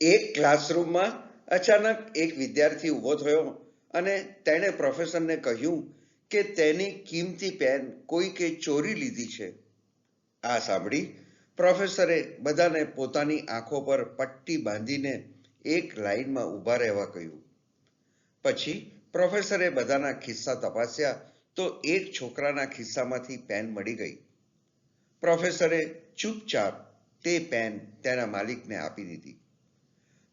એક ક્લાસરૂમમાં અચાનક એક વિદ્યાર્થી ઊભો થયો અને તેણે પ્રોફેસરને કહ્યું કે તેની કિંમતી પેન કોઈકે ચોરી લીધી છે. આ સાંભળી પ્રોફેસરે બધાને પોતાની આંખો પર પટ્ટી બાંધીને એક લાઈનમાં ઊભા રહેવા કહ્યું. પછી પ્રોફેસરે બધાના ખિસ્સા તપાસ્યા તો એક છોકરાના ખિસ્સામાંથી પેન મળી ગઈ. પ્રોફેસરે ચૂપચાપ તે પેન તેના માલિકને આપી દીધી.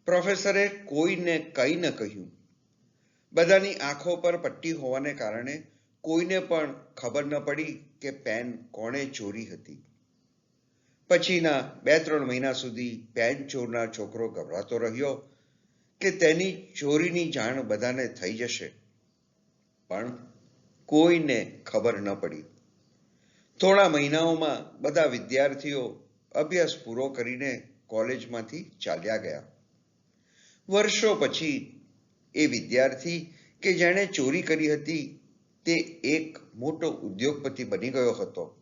પ્રોફેસરે કોઈને કંઈ ન કહ્યું. બધાની આંખો પર પટ્ટી હોવાને કારણે કોઈને પણ ખબર ન પડી કે પેન કોણે ચોરી હતી. પછીના બે ત્રણ મહિના સુધી પેન ચોરનાર છોકરો ગભરાતો રહ્યો કે તેની ચોરીની જાણ બધાને થઈ જશે. પણ કોઈને ખબર ન પડી. થોડા મહિનાઓમાં બધા વિદ્યાર્થીઓ અભ્યાસ પૂરો કરીને કોલેજમાંથી ચાલ્યા ગયા. વર્ષો પછી એ વિદ્યાર્થી કે જેણે ચોરી કરી હતી, તે એક મોટો ઉદ્યોગપતિ બની ગયો હતો.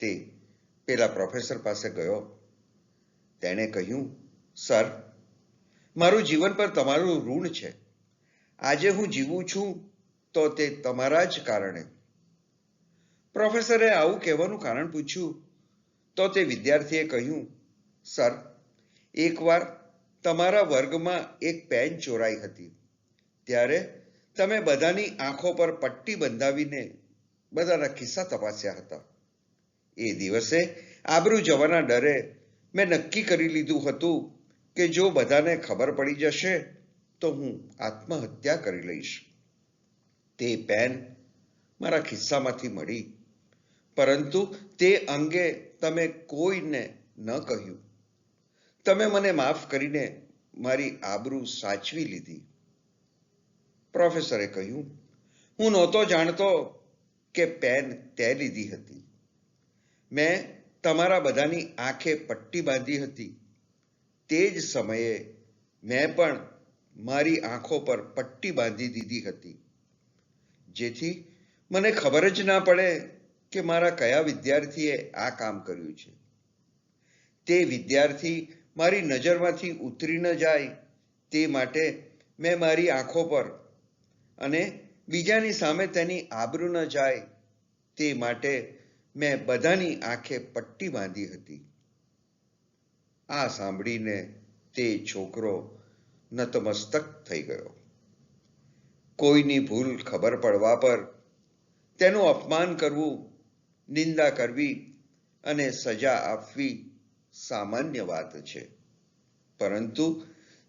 તે પેલા પ્રોફેસર પાસે ગયો. તેણે કહ્યું સર મારું જીવન પર તમારું ઋણ છે. આજે હું જીવું છું તો તે તમારા જ કારણે. પ્રોફેસરે આવું કહેવાનું કારણ પૂછ્યું. તો તે વિદ્યાર્થીએ કહ્યું સર એકવાર તમારા વર્ગમાં એક પેન ચોરાઈ હતી. ત્યારે તમે બધાની આંખો પર પટ્ટી બંધાવીને બધાના ખિસ્સા તપાસ્યા હતા. એ દિવસે આબરૂ જવાના ડરે મેં નક્કી કરી લીધું હતું કે જો બધાને ખબર પડી જશે તો હું આત્મહત્યા કરી લઈશ. તે પેન મારા ખિસ્સામાંથી મળી. પરંતુ તે અંગે તમે કોઈને ન કહ્યું. તમે મને માફ કરીને મારી આબરૂ સાચવી લીધી. પ્રોફેસરે કહ્યું, હું નહોતો જાણતો કે પેન તે લીધી હતી. મેં તમારા બધાની આંખે પટ્ટી બાંધી હતી. તે જ સમયે મેં પણ મારી આંખો પર પટ્ટી બાંધી દીધી હતી. જેથી મને ખબર જ ના પડે કે મારા કયા વિદ્યાર્થીએ આ કામ કર્યું છે. તે વિદ્યાર્થી મારી નજરમાંથી ઉતરી ન જાય તે માટે મેં મારી આંખો પર અને બીજાની સામે તેની આબરૂ ન જાય તે માટે મેં બધાની આંખે પટ્ટી બાંધી હતી. આ સાંભળીને તે છોકરો નતમસ્તક થઈ ગયો. કોઈની ભૂલ ખબર પડવા પર તેનું અપમાન કરવું, નિંદા કરવી અને સજા આપવી સામાન્ય વાત છે. પરંતુ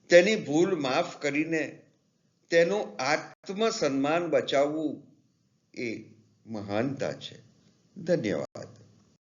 તેની ભૂલ માફ કરીને તેનું આત્મસન્માન બચાવવું એ મહાનતા છે. ધન્યવાદ.